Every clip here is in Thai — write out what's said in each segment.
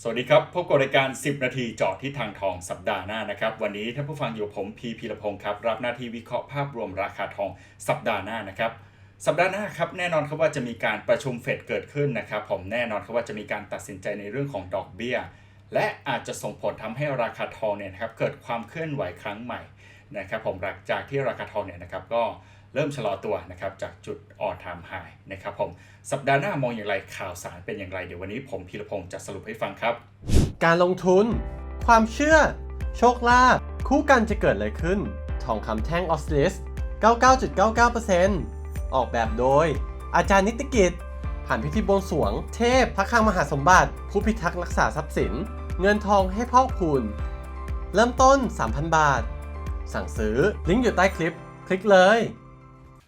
สวัสดีครับ พบกับรายการ 10 นาทีจาะทิศทางทองสัปดาห์หน้านะครับ วันนี้ท่านผู้ฟังอยู่ผมพีพีรพงศ์ครับรับหน้าที่วิเคราะห์ภาพรวมราคาทองสัปดาห์หน้านะครับสัปดาห์หน้าครับแน่นอนครับว่าจะมีการประชุมเฟดเกิดขึ้นนะครับ ผมแน่นอนครับว่าจะมีการตัดสินใจในเรื่องของดอกเบี้ย และอาจจะส่งผลทำให้ราคาทองเนี่ยนะครับเกิดความเคลื่อนไหวครั้งใหม่นะครับ ผมหลังจากที่ราคาทองเนี่ยนะครับก็ เริ่มชะลอตัวนะครับจากจุดออทามไฮนะครับผมสัปดาห์หน้ามองอย่างไรข่าวสารเป็นอย่างไร เดี๋ยววันนี้ผมพีรพงศ์จะสรุปให้ฟังครับ การลงทุน ความเชื่อ โชคลาภคู่กันจะเกิดอะไรขึ้น ทองคำแท่งออสซิส99.99%ออกแบบโดย อาจารย์นิติกิจ ผ่านพิธีบวงสรวง เทพพระคังมหาสมบัติ ผู้พิทักษ์รักษาทรัพย์สิน เงินทองให้พอกพูนเริ่มต้น 3,000 บาท สั่งซื้อลิงก์อยู่ใต้คลิป คลิกเลย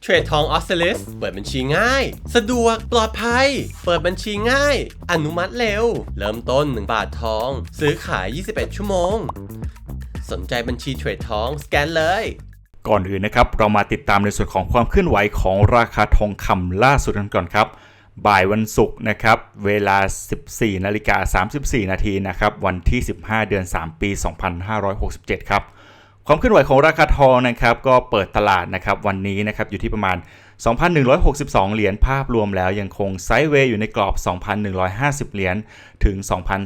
เทรดทองออสเซลิสเปิดบัญชีง่าย สะดวกปลอดภัย เปิดบัญชีง่าย อนุมัติเร็ว เริ่มต้น 1 บาททอง ซื้อขาย 21 ชั่วโมง สนใจบัญชีเทรดทองสแกนเลยก่อนอื่นนะครับเรามาติดตามในส่วนของความเคลื่อนไหวของราคาทองคำล่าสุดกันก่อนครับบ่ายวันศุกร์นะครับเวลา 14นาฬิกา34 นาทีนะครับวันที่ 15 เดือน 3 ปี 2567 ครับ ความเคลื่อนไหวของราคาทองนะครับก็เปิดตลาดนะครับวันนี้นะครับอยู่ที่ประมาณ 2,162 เหรียญภาพรวมแล้วยังคงไซด์เวย์อยู่ในกรอบ 2,150 เหรียญถึง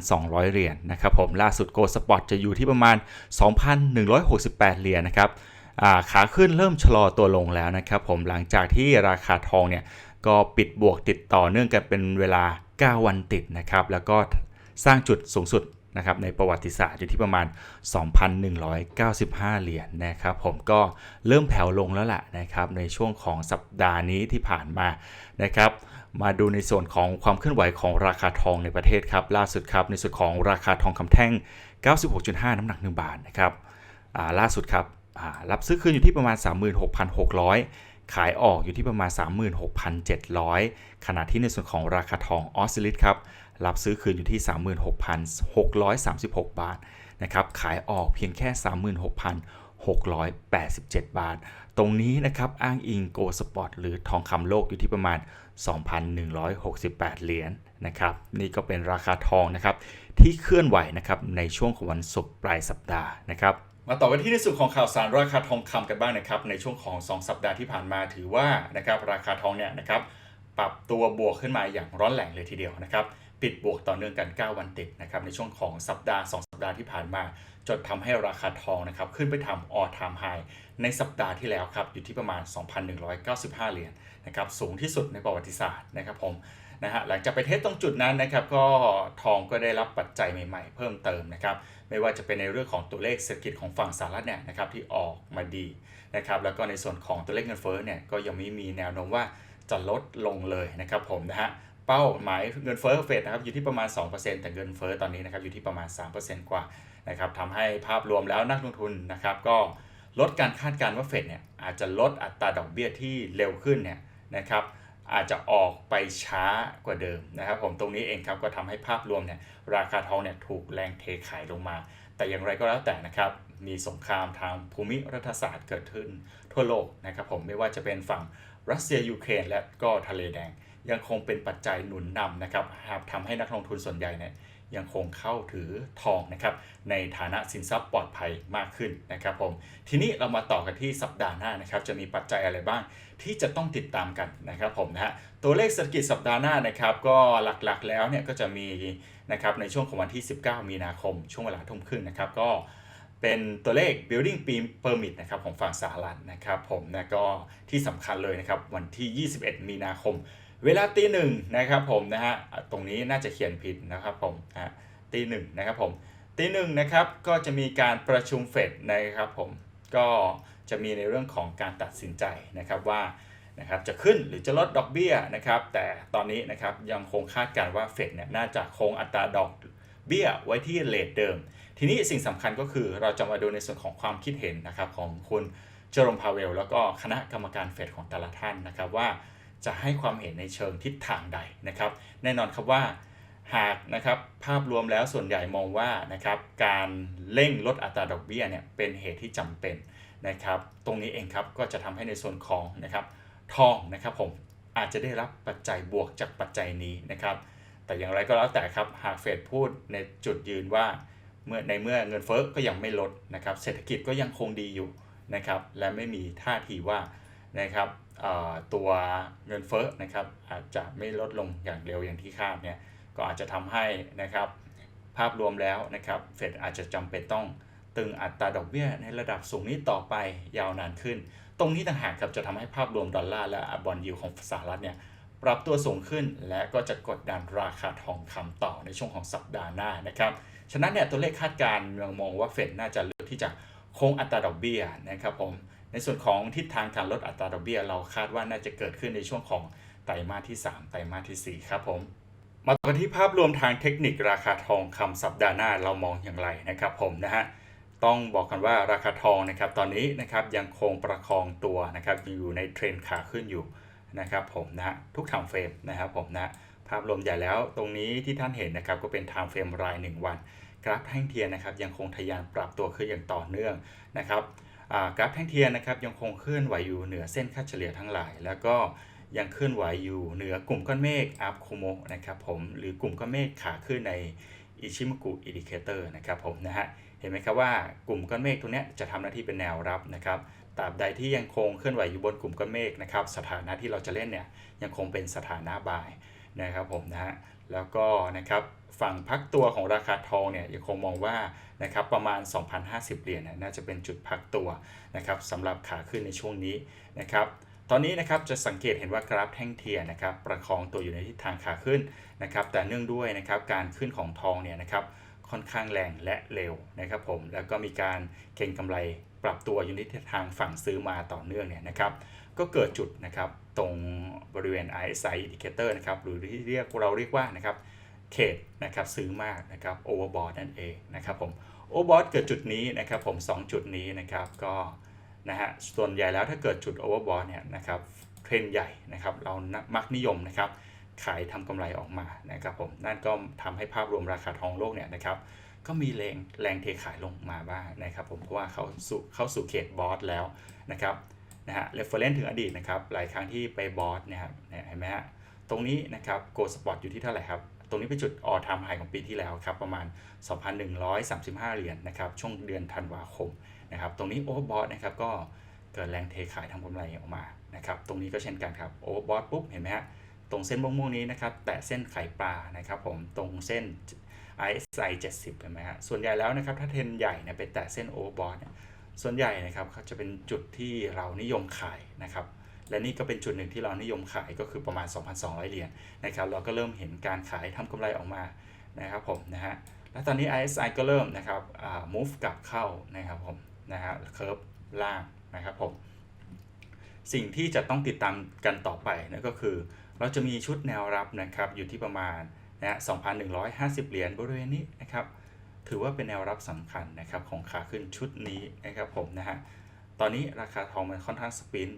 2,200 เหรียญนะครับผมล่าสุดโกลสปอตจะอยู่ที่ประมาณ 2,168 เหรียญนะครับาขาขึ้นเริ่มชะลอตัวลงแล้วนะครับผมหลังจากที่ราคาทองเนี่ยก็ปิดบวกติดต่อเนื่องกันเป็นเวลา 9 วันติดนะครับแล้วก็สร้างจุดสูงสุด นะครับในประวัติศาสตร์อยู่ที่ประมาณ 2,195 เหรียญนะครับผมก็เริ่มแผ่วลงแล้วล่ะนะครับในช่วงของสัปดาห์นี้ที่ผ่านมานะครับมาดูในส่วนของความเคลื่อนไหวของราคาทองในประเทศครับล่าสุดครับในส่วนของราคาทองคำแท่ง 96.5 น้ำหนัก 1 บาทนะครับล่าสุดครับรับซื้อคืนอยู่ที่ประมาณ 36,600 ขายออกอยู่ที่ประมาณ 36,700 ขณะที่ในส่วนของราคาทองออสซิลิตครับ รับซื้อคืนอยู่ที่ 36,636 บาทนะครับ ขายออกเพียงแค่ 36,687 บาท ตรงนี้นะครับอ้างอิงโกลสปอตหรือทองคำโลกอยู่ที่ประมาณ 2,168 เหรียญนะครับ นี่ก็เป็นราคาทองนะครับ ที่เคลื่อนไหวนะครับในช่วงของวันศุกร์ปลายสัปดาห์นะครับมาต่อกันที่ในส่วนของข่าวสารราคาทองคำกันบ้างนะครับในช่วงของ 2 สัปดาห์ที่ผ่านมาถือว่านะครับราคาทองเนี่ยนะครับปรับตัวบวกขึ้นมาอย่างร้อนแรงเลยทีเดียวนะครับ ปิดบวกต่อเนื่องกัน 9 วันติดนะครับในช่วงของสัปดาห์ 2 สัปดาห์ที่ผ่านมา จนทำให้ราคาทองนะครับขึ้นไปทำออทามไฮในสัปดาห์ที่แล้วครับอยู่ที่ประมาณ 2,195 เหรียญนะครับสูงที่สุดในประวัติศาสตร์นะครับผมนะฮะหลังจากไปเทสตรงจุดนั้นนะครับก็ทองก็ได้รับปัจจัยใหม่ๆ เพิ่มเติมนะครับไม่ว่าจะเป็นในเรื่องของตัวเลขเศรษฐกิจของฝั่งสหรัฐเนี่ยนะครับที่ออกมาดีนะครับแล้วก็ในส่วนของตัวเลขเงินเฟ้อเนี่ยก็ยังไม่มีแนวโน้มว่าจะลดลงเลยนะครับผมนะฮะ เป้าหมายเงินเฟ้อเฟดนะครับอยู่ที่ประมาณ 2%แต่เงินเฟ้อตอนนี้นะครับอยู่ที่ประมาณ 3%กว่านะครับทำให้ภาพรวมแล้วนักลงทุนนะครับก็ลดการคาดการณ์ว่าเฟดเนี่ยอาจจะลดอัตราดอกเบี้ยที่เร็วขึ้นเนี่ยนะครับอาจจะออกไปช้ากว่าเดิมนะครับผมตรงนี้เองครับก็ทำให้ภาพรวมเนี่ยราคาทองเนี่ยถูกแรงเทขายลงมา แต่อย่างไรก็แล้วแต่นะครับมีสงครามทางภูมิรัฐศาสตร์เกิดขึ้นทั่วโลกนะครับผมไม่ว่าจะเป็นฝั่งรัสเซียยูเครนและก็ทะเลแดง ยังคงเป็นปัจจัยหนุนนำนะครับทำให้นักลงทุนส่วนใหญ่เนี่ยยังคงเข้าถือทองนะครับในฐานะสินทรัพย์ปลอดภัยมากขึ้นนะครับผมทีนี้เรามาต่อกันที่สัปดาห์หน้านะครับจะมีปัจจัยอะไรบ้างที่จะต้องติดตามกันนะครับผมนะฮะตัวเลขเศรษฐกิจสัปดาห์หน้านะครับก็หลักๆแล้วเนี่ยก็จะมีนะครับในช่วงของวันที่ 19 มีนาคม ช่วงเวลาทุ่มครึ่งนะครับก็เป็นตัวเลข building permit นะครับของฝั่งสหรัฐนะครับผมนะก็ที่สำคัญเลยนะครับวันที่ 21 มีนาคม เวลาตีหนึ่งนะครับผมนะฮะตรงนี้น่าจะเขียนผิดนะครับผมอะตีหนึ่งนะครับผมตีหนึ่งนะครับก็จะมีการประชุมเฟดนะครับผมก็จะมีในเรื่องของการตัดสินใจนะครับว่านะครับจะขึ้นหรือจะลดดอกเบี้ยนะครับแต่ตอนนี้นะครับยังคงคาดการณ์ว่าเฟดเนี่ยน่าจะคงอัตราดอกเบี้ยไว้ที่เลทเดิม ทีนี้สิ่งสำคัญก็คือเราจะมาดูในส่วนของความคิดเห็นนะครับของคุณเจอร์มพาเวล แล้วก็คณะกรรมการเฟดของแต่ละท่านนะครับว่า จะให้ความเห็นในเชิงทิศทางใดนะครับ แน่นอนครับว่าหากนะครับภาพรวมแล้วส่วนใหญ่มองว่านะครับการเร่งลดอัตราดอกเบี้ยเนี่ยเป็นเหตุที่จำเป็นนะครับ ตรงนี้เองครับก็จะทำให้ในส่วนของนะครับทองนะครับผมอาจจะได้รับปัจจัยบวกจากปัจจัยนี้นะครับ แต่อย่างไรก็แล้วแต่ครับหากเฟดพูดในจุดยืนว่าเมื่อในเมื่อเงินเฟ้อก็ยังไม่ลดนะครับ เศรษฐกิจก็ยังคงดีอยู่นะครับ และไม่มีท่าทีว่านะครับ ตัวเงินเฟ้อนะครับอาจจะไม่ลดลงอย่างเร็วอย่างที่คาดเนี่ยก็อาจจะทำให้นะครับภาพรวมแล้วนะครับเฟดอาจจะจำเป็นต้องตึงอัตราดอกเบี้ยในระดับสูงนี้ต่อไปยาวนานขึ้น ตรงนี้ต่างหากครับจะทำให้ภาพรวมดอลลาร์และบอลยิวของสหรัฐเนี่ยปรับตัวสูงขึ้นและก็จะกดดันราคาทองคำต่อในช่วงของสัปดาห์หน้านะครับฉะนั้นเนี่ยตัวเลขคาดการณ์มองว่าเฟดน่าจะเลือกที่จะคงอัตราดอกเบี้ยนะครับผม ในส่วนของทิศทางการลดอัตราดอกเบี้ย เราคาดว่าน่าจะเกิดขึ้นในช่วงของไตรมาสที่ 3 ไตรมาสที่ 4 ครับผม มาต่อกันที่ภาพรวมทางเทคนิคราคาทองคำสัปดาห์หน้าเรามองอย่างไรนะครับผมนะฮะต้องบอกกันว่าราคาทองนะครับตอนนี้นะครับยังคงประคองตัวนะครับยังอยู่ในเทรนขาขึ้นอยู่นะครับผมนะฮะทุกทม์เฟรมนะครับผมนะภาพรวมใหญ่แล้วตรงนี้ที่ท่านเห็นนะครับก็เป็นไทม์เฟรมราย 1 วัน กราฟแท่งเทียนนะครับยังคงทะยานปรับตัวขึ้นอย่างต่อเนื่องนะครับ กราฟแท่งเทียนนะครับยังคงเคลื่อนไหวอยู่เหนือเส้นค่าเฉลี่ยทั้งหลาย แล้วก็ยังเคลื่อนไหวอยู่เหนือกลุ่มก้อนเมฆอาร์คุโมนะครับผมหรือกลุ่มก้อนเมฆขาขึ้นในอิชิมกุอินดิเคเตอร์นะครับผมนะฮะเห็นไหมครับว่ากลุ่มก้อนเมฆตรงนี้จะทำหน้าที่เป็นแนวรับนะครับตราบใดที่ยังคงเคลื่อนไหวอยู่บนกลุ่มก้อนเมฆนะครับสถานะที่เราจะเล่นเนี่ยยังคงเป็นสถานะบายนะครับผมนะฮะแล้วก็นะครับ ฝั่งพักตัวของราคาทองเนี่ยยังคงมองว่านะครับประมาณ 2,050 เหรียญเนี่ยน่าจะเป็นจุดพักตัวนะครับสำหรับขาขึ้นในช่วงนี้นะครับตอนนี้นะครับจะสังเกตเห็นว่ากราฟแท่งเทียนนะครับประคองตัวอยู่ในทิศทางขาขึ้นนะครับแต่เนื่องด้วยนะครับการขึ้นของทองเนี่ยนะครับค่อนข้างแรงและเร็วนะครับผมแล้วก็มีการเก็งกำไรปรับตัวอยู่ในทิศทางฝั่งซื้อมาต่อเนื่องเนี่ยนะครับก็เกิดจุดนะครับตรงบริเวณ RSI indicator นะครับหรือที่เรียกเราเรียกว่านะครับ เขตนะครับซื้อมากนะครับ overbought นั่นเองนะครับผม overbought เกิดจุดนี้นะครับผม2 จุดนี้นะครับก็นะฮะส่วนใหญ่แล้วถ้าเกิดจุด overbought เนี่ยนะครับเทรนใหญ่นะครับเรามักนิยมนะครับขายทำกำไรออกมานะครับผมนั่นก็ทำให้ภาพรวมราคาทองโลกเนี่ยนะครับก็มีแรงแรงเทขายลงมาบ้างนะครับผมเพราะว่าเขาสู่เข้าสู่เขตบอสแล้วนะครับนะฮะเรฟเฟรนซ์ถึงอดีตนะครับหลายครั้งที่ไปบอสเนี่ยครับเนี่ยเห็นไหมฮะตรงนี้นะครับโกลสปอตอยู่ที่เท่าไหร่ครับ ตรงนี้เป็นจุดออทามไฮของปีที่แล้วครับประมาณ 2,135 เหรียญนะครับช่วงเดือนธันวาคมนะครับตรงนี้โอเวอร์บอสนะครับก็เกิดแรงเทขายทำกำไรออกมานะครับตรงนี้ก็เช่นกันครับโอเวอร์บอสปุ๊บเห็นไหมฮะตรงเส้นม่วงๆนี้นะครับแตะเส้นไข่ปลานะครับผมตรงเส้น RSI 70เห็นไหมฮะส่วนใหญ่แล้วนะครับถ้าเทรนใหญ่เนี่ยไปแตะเส้นโอเวอร์บอทเนี่ยส่วนใหญ่นะครับเขาจะเป็นจุดที่เรานิยมขายนะครับ และนี่ก็เป็นจุดหนึ่งที่เรานิยมขายก็คือประมาณ 2,200 เหรียญนะครับ เราก็เริ่มเห็นการขายทำกำไรออกมานะครับผมนะฮะ และตอนนี้ RSI ก็เริ่มนะครับ move กลับเข้านะครับผมนะฮะเค r ร์ฟล่างนะครับผม สิ่งที่จะต้องติดตามกันต่อไปนั่นก็คือ เราจะมีชุดแนวรับนะครับอยู่ที่ประมาณนะฮะ2,150 เหรียญบริเวณนี้นะครับ ถือว่าเป็นแนวรับสำคัญนะครับของขาขึ้นชุดนี้นะครับผมนะฮะ ตอนนี้ราคาทองมันค่อนข้างสปริน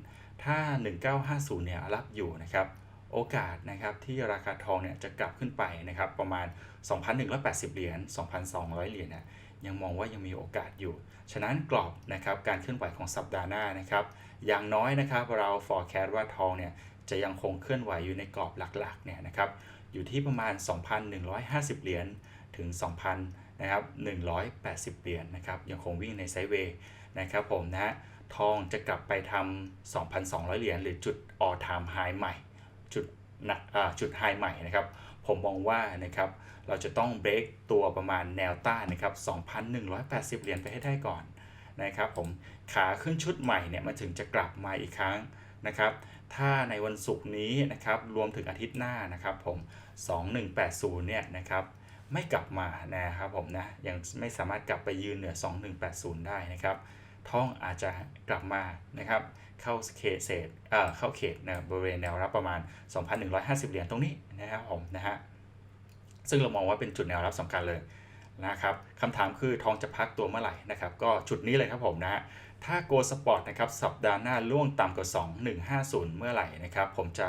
ถ้า 1950 เนี่ยรับอยู่นะครับ โอกาสนะครับที่ราคาทองเนี่ยจะกลับขึ้นไปนะครับประมาณ 2,180 เหรียญ 2,200 เหรียญเนี่ยยังมองว่ายังมีโอกาสอยู่ ฉะนั้นกรอบนะครับการเคลื่อนไหวของสัปดาห์หน้านะครับอย่างน้อยนะครับเรา forecast ว่าทองเนี่ยจะยังคงเคลื่อนไหวอยู่ในกรอบหลักๆเนี่ยนะครับอยู่ที่ประมาณ 2,150 เหรียญถึง 2,000นะครับ180 เหรียญนะครับยังคงวิ่งในไซด์เวย์นะครับผมนะฮะ ทองจะกลับไปทำ 2,200 เหรียญหรือจุด all time high ใหม่ จุดหนักจุดไฮใหม่นะครับ ผมมองว่านะครับ เราจะต้องเบรกตัวประมาณแนวต้านนะครับ 2,180 เหรียญไปให้ได้ก่อนนะครับผม ขาขึ้นชุดใหม่เนี่ยมันถึงจะกลับมาอีกครั้งนะครับ ถ้าในวันศุกร์นี้นะครับ รวมถึงอาทิตย์หน้านะครับผม 2180 เนี่ยนะครับไม่กลับมานะครับผมนะ ยังไม่สามารถกลับไปยืนเหนือ 2180 ได้นะครับ ทองอาจจะกลับมานะครับเข้าเขตเศษเอ่อเข้าเขตนะบริเวณแนวรับประมาณ 2,150 เหรียญตรงนี้นะครับผมนะฮะซึ่งเรามองว่าเป็นจุดแนวรับสำคัญเลยนะครับคำถามคือทองจะพักตัวเมื่อไหร่นะครับก็จุดนี้เลยครับผมนะฮะถ้าโกลสปอร์ตนะครับสัปดาห์หน้าล่วงต่ำกว่า 2150 เมื่อไหร่นะครับผมจะ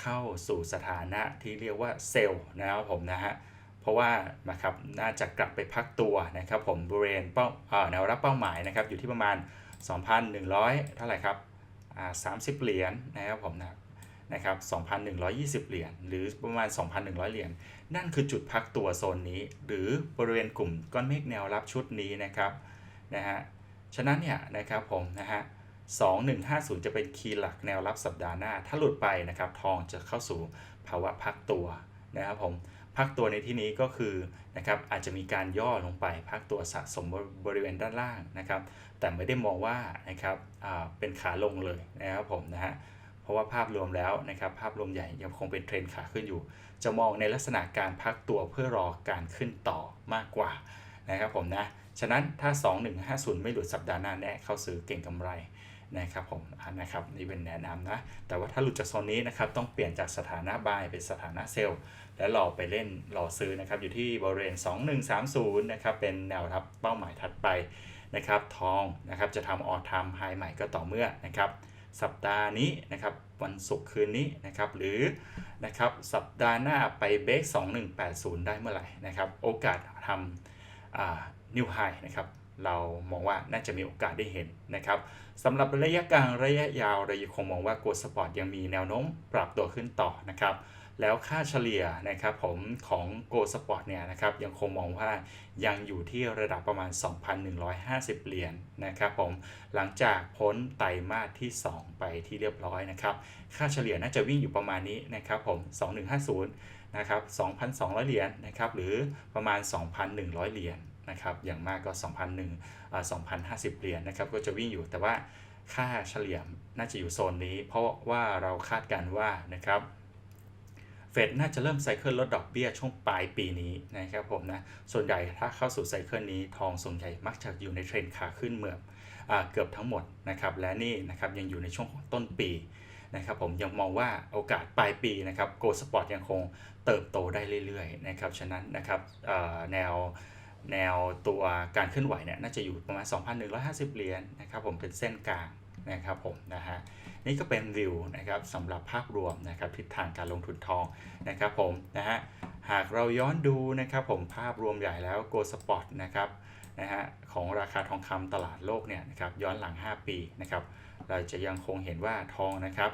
เข้าสู่สถานะที่เรียกว่าเซลล์นะครับผมนะฮะ ราะว่านะครับน่าจะกลับไปพักตัวนะครับผมบริเวณเป้าแนวรับเป้าหมายนะครับอยู่ที่ประมาณ 2,100 เท่าไหร่ครับอ่า30เหรียญนะครับผมนะนะครับ 2,120 เหรียญ หรือประมาณ 2,100 เหรียญ นั่นคือจุดพักตัวโซนนี้ หรือบริเวณกลุ่มก้อนเมฆแนวรับชุดนี้นะครับ นะฮะ ฉะนั้นเนี่ยนะครับผมนะฮะ 2150 จะเป็นคีย์หลักแนวรับสัปดาห์หน้า ถ้าหลุดไปนะครับ ทองจะเข้าสู่ภาวะพักตัวนะครับผม พักตัวในที่นี้ก็คือนะครับอาจจะมีการย่อลงไป พักตัวสะสมบริเวณด้านล่างนะครับ แต่ไม่ได้มองว่านะครับเป็นขาลงเลยนะครับผมนะฮะเพราะว่าภาพรวมแล้วนะครับ ภาพรวมใหญ่ยังคงเป็นเทรนขาขึ้นอยู่ จะมองในลักษณะการพักตัวเพื่อรอการขึ้นต่อมากกว่านะครับผมนะฉะนั้นถ้า 2150 ไม่หลุดสัปดาห์หน้าแน่เข้าซื้อเก่งกำไร นะครับผมนะครับนี่เป็นแนะนำนะ แต่ว่าถ้าหลุดจากโซนนี้นะครับต้องเปลี่ยนจากสถานะบายเป็นสถานะเซลล์แล้วรอไปเล่นรอซื้อนะครับอยู่ที่บริเวณ 2130นะครับเป็นแนวรับเป้าหมายถัดไปนะครับทองนะครับจะทำออทามไฮใหม่ก็ต่อเมื่อนะครับสัปดาห์นี้นะครับวันศุกร์คืนนี้นะครับหรือนะครับสัปดาห์หน้าไปเบรก2180 ได้เมื่อไหร่นะครับโอกาสทำนิวไฮนะครับ เรามองว่าน่าจะมีโอกาสได้เห็นนะครับสำหรับระยะกลางระยะยาวเรายังคงมองว่าโกลสปอร์ตยังมีแนวโน้มปรับตัวขึ้นต่อนะครับแล้วค่าเฉลี่ยนะครับผมของโกลสปอร์ตเนี่ยนะครับยังคงมองว่ายังอยู่ที่ระดับประมาณ 2,150 เหรียญนะครับผมหลังจากพ้นไตรมาสที่ 2 ไปที่เรียบร้อยนะครับค่าเฉลี่ยน่าจะวิ่งอยู่ประมาณนี้นะครับผม 2150 นะครับ 2,200 เหรียญนะครับหรือประมาณ 2,100 เหรียญ นะครับอย่างมากก็2,100อ่า2,050 เหรียญนะครับก็จะวิ่งอยู่แต่ว่าค่าเฉลี่ยน่าจะอยู่โซนนี้ เพราะว่าเราคาดการณ์ว่านะครับเฟดน่าจะเริ่มไซเคิลลดดอกเบี้ยช่วงปลายปีนี้นะครับผมนะ ส่วนใหญ่ถ้าเข้าสู่ไซเคิลนี้ทองส่วนใหญ่มักจะอยู่ในเทรนขาขึ้นเมือบอ่าเกือบทั้งหมดนะครับ และนี่นะครับยังอยู่ในช่วงของต้นปีนะครับผมยังมองว่าโอกาสปลายปีนะครับโกลสปอร์ตยังคงเติบโตได้เรื่อยๆนะครับ ฉะนั้นนะครับแนว แนวตัวการเคลื่อนไหวเนี่ยน่าจะอยู่ประมาณ 2,150 เหรียญนะครับผมเป็นเส้นกลางนะครับผมนะฮะนี่ก็เป็นวิวนะครับสำหรับภาพรวมนะครับทิศทางการลงทุนทองนะครับผมนะฮะหากเราย้อนดูนะครับผมภาพรวมใหญ่แล้ว Go Spot นะครับนะฮะของราคาทองคำตลาดโลกเนี่ยนะครับย้อนหลัง 5 ปีนะครับเราจะยังคงเห็นว่าทองนะครับ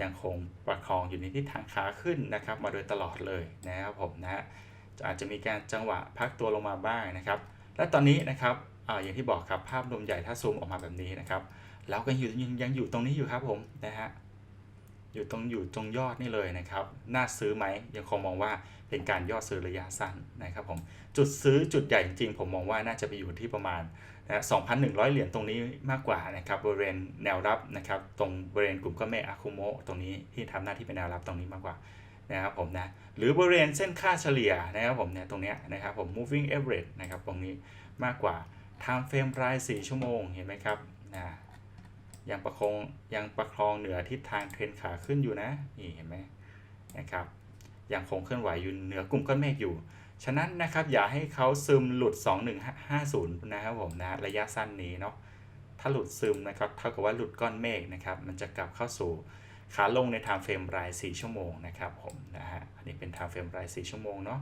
ยังคงประคองอยู่ในทิศทางขาขึ้นนะครับมาโดยตลอดเลยนะครับผมนะฮะ อาจจะมีการจังหวะพักตัวลงมาบ้างนะครับ และตอนนี้นะครับออย่างที่บอกครับภาพรวมใหญ่ถ้าซูมออกมาแบบนี้นะครับ แล้วก็อยู่ยังยังอยู่ตรงนี้อยู่ครับผมนะฮะอยู่ตรงอยู่ตรงยอดนี่เลยนะครับ น่าซื้อไหมยังคงมองว่าเป็นการยอดซื้อระยะสั้นนะครับผมจุดซื้อจุดใหญ่จริงๆผมมองว่าน่าจะไปอยู่ที่ประมาณนะ2,100 เหรียญตรงนี้มากกว่านะครับบริเวณแนวรับนะครับ ตรงบริเวณกลุ่มก้อนเมอาคุโมะตรงนี้ที่ทำหน้าที่เป็นแนวรับตรงนี้มากกว่า นะครับผมนะหรือบริเวณเส้นค่าเฉลี่ยนะครับผมเนี่ยตรงเนี้ยนะครับผม moving average นะครับตรงนี้มากกว่า time frame ราย 4 ชั่วโมงเห็นไหมครับนะยังประคองยังประคองเหนือทิศทางเทรนขาขึ้นอยู่นะนี่เห็นไหมนะครับยังคงเคลื่อนไหวอยู่เหนือกลุ่มก้อนเมฆอยู่ ฉะนั้นนะครับอย่าให้เขาซึมหลุด 2150 นะครับผมนะระยะสั้นนี้เนาะถ้าหลุดซึมนะครับเท่ากับว่าหลุดก้อนเมฆนะครับมันจะกลับเข้าสู่ ขาลงใน time frame ราย 4 ชั่วโมงนะครับผมนะฮะอันนี้เป็น time frame ราย 4 ชั่วโมงเนาะ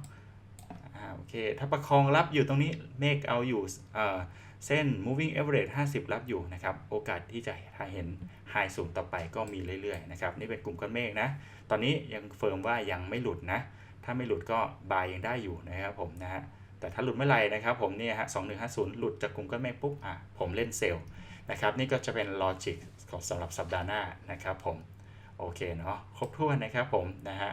อ่าโอเค ถ้าประคองรับอยู่ตรงนี้เมฆเอาอยู่เอ่อเส้น moving average 50 รับอยู่นะครับ โอกาสที่จะเห็น high สูงต่อไปก็มีเรื่อยๆนะครับ นี่เป็นกลุ่มก้อนเมฆนะ ตอนนี้ยังเฟิร์มว่ายังไม่หลุดนะ ถ้าไม่หลุดก็บายยังได้อยู่นะครับผมนะฮะ แต่ถ้าหลุดเมื่อไหร่นะครับผมเนี่ยฮะ 2150 หลุดจากกลุ่มก้อนเมฆปุ๊บ อะ ผมเล่นเซลล์นะครับ นี่ก็จะเป็นลอจิกของสำหรับสัปดาห์หน้านะครับผม โอเคเนาะครบถ้วนนะครับผมนะฮะ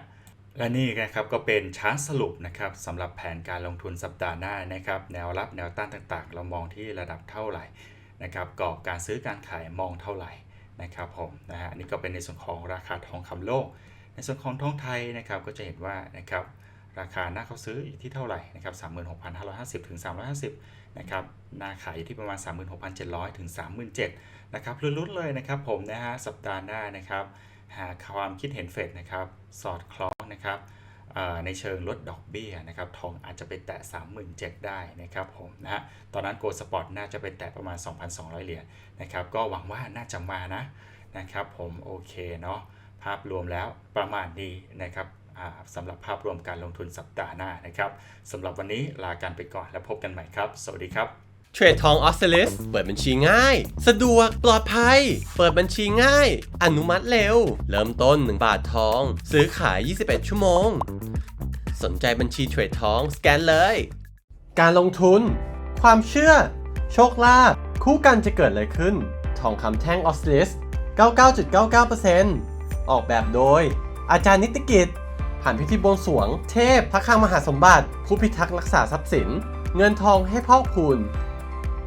และนี่นะครับก็เป็นชาร์ตสรุปนะครับสำหรับแผนการลงทุนสัปดาห์หน้านะครับแนวรับแนวต้านต่างๆ เรามองที่ระดับเท่าไหร่นะครับกรอบการซื้อการขายมองเท่าไหร่นะครับผมนะฮะนี่ก็เป็นในส่วนของราคาทองคำโลก ในส่วนของทองไทยนะครับก็จะเห็นว่านะครับราคาหน้าเขาซื้ออยู่ที่เท่าไหร่นะครับ36,550 ถึง 350 นะครับหน้าขายอยู่ที่ประมาณ 36,700 ถึง 37,000 นะครับลุ้นๆเลยนะครับผมนะฮะสัปดาห์หน้านะครับ หาความคิดเห็นเฟดนะครับสอดคล้องนะครับในเชิงลดดอกเบี้ยนะครับทองอาจจะไปแตะ 37,000 ได้นะครับผมนะฮะตอนนั้นโกลสปอร์ตน่าจะไปแตะประมาณ 2,200 เหรียญนะครับก็หวังว่าน่าจะมานะนะครับผมโอเคเนาะภาพรวมแล้วประมาณนี้นะครับสำหรับภาพรวมการลงทุนสัปดาห์หน้านะครับสำหรับวันนี้ลากันไปก่อนแล้วพบกันใหม่ครับ สวัสดีครับ เทรดทองออสเซลิสเปิดบัญชีง่าย สะดวกปลอดภัย เปิดบัญชีง่าย อนุมัติเร็ว เริ่มต้น 1 บาททอง ซื้อขาย 21 ชั่วโมง สนใจบัญชีเทรดทองสแกนเลย การลงทุน ความเชื่อ โชคลาภคู่กันจะเกิดอะไรขึ้น ทองคำแท่งออสเซิลิส99.99%ออกแบบโดย อาจารย์นิติกิจผ่านพิธีบวงสรวง เทพพระคังมหาสมบัติ ผู้พิทักษ์รักษาทรัพย์สิน เงินทองให้พ่อกพูน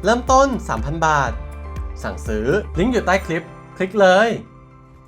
เริ่มต้น 3,000 บาท สั่งซื้อลิงก์อยู่ใต้คลิป คลิกเลย